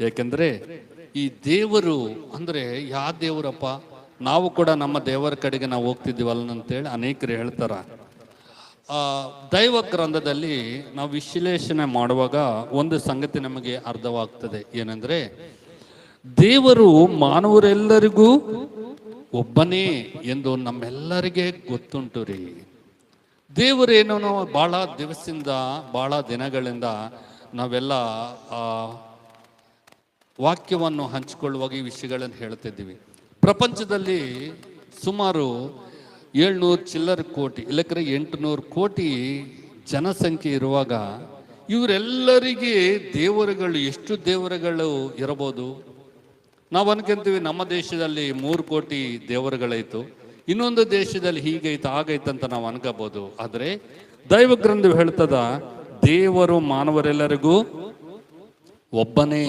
ಯಾಕೆಂದ್ರೆ ಈ ದೇವರು ಅಂದ್ರೆ ಯಾ ದೇವರಪ್ಪ? ನಾವು ಕೂಡ ನಮ್ಮ ದೇವರ ಕಡೆಗೆ ನಾವು ಹೋಗ್ತಿದ್ದೀವಲ್ಲ ಅಂತೇಳಿ ಅನೇಕರು ಹೇಳ್ತಾರ. ದೈವ ಗ್ರಂಥದಲ್ಲಿ ನಾವು ವಿಶ್ಲೇಷಣೆ ಮಾಡುವಾಗ ಒಂದು ಸಂಗತಿ ನಮಗೆ ಅರ್ಥವಾಗ್ತದೆ ಏನಂದ್ರೆ ದೇವರು ಮಾನವರೆಲ್ಲರಿಗೂ ಒಬ್ಬನೇ ಎಂದು ನಮ್ಮೆಲ್ಲರಿಗೆ ಗೊತ್ತುಂಟು ರೀ. ದೇವರೇನೋ ಬಹಳ ದಿವಸದಿಂದ ಬಹಳ ದಿನಗಳಿಂದ ನಾವೆಲ್ಲ ವಾಕ್ಯವನ್ನು ಹಂಚಿಕೊಳ್ಳುವಾಗ ಈ ವಿಷಯಗಳನ್ನು ಹೇಳ್ತಿದ್ದೀವಿ ಪ್ರಪಂಚದಲ್ಲಿ ಸುಮಾರು ಏಳ್ನೂರು ಚಿಲ್ಲರ್ ಕೋಟಿ ಇಲ್ಲಕ್ಕರೆ ಎಂಟುನೂರು ಕೋಟಿ ಜನಸಂಖ್ಯೆ ಇರುವಾಗ ಇವರೆಲ್ಲರಿಗೆ ದೇವರುಗಳು ಎಷ್ಟು ದೇವರುಗಳು ಇರಬಹುದು? ನಾವು ಅನ್ಕೊಂತೀವಿ ನಮ್ಮ ದೇಶದಲ್ಲಿ ಮೂರು ಕೋಟಿ ದೇವರುಗಳಾಯ್ತು ಇನ್ನೊಂದು ದೇಶದಲ್ಲಿ ಹೀಗೈತೆ ಆಗೈತೆ ಅಂತ ನಾವು ಅನ್ಕೋಬಹುದು. ಆದರೆ ದೈವ ಗ್ರಂಥ ಹೇಳ್ತದ, ದೇವರು ಮಾನವರೆಲ್ಲರಿಗೂ ಒಬ್ಬನೇ.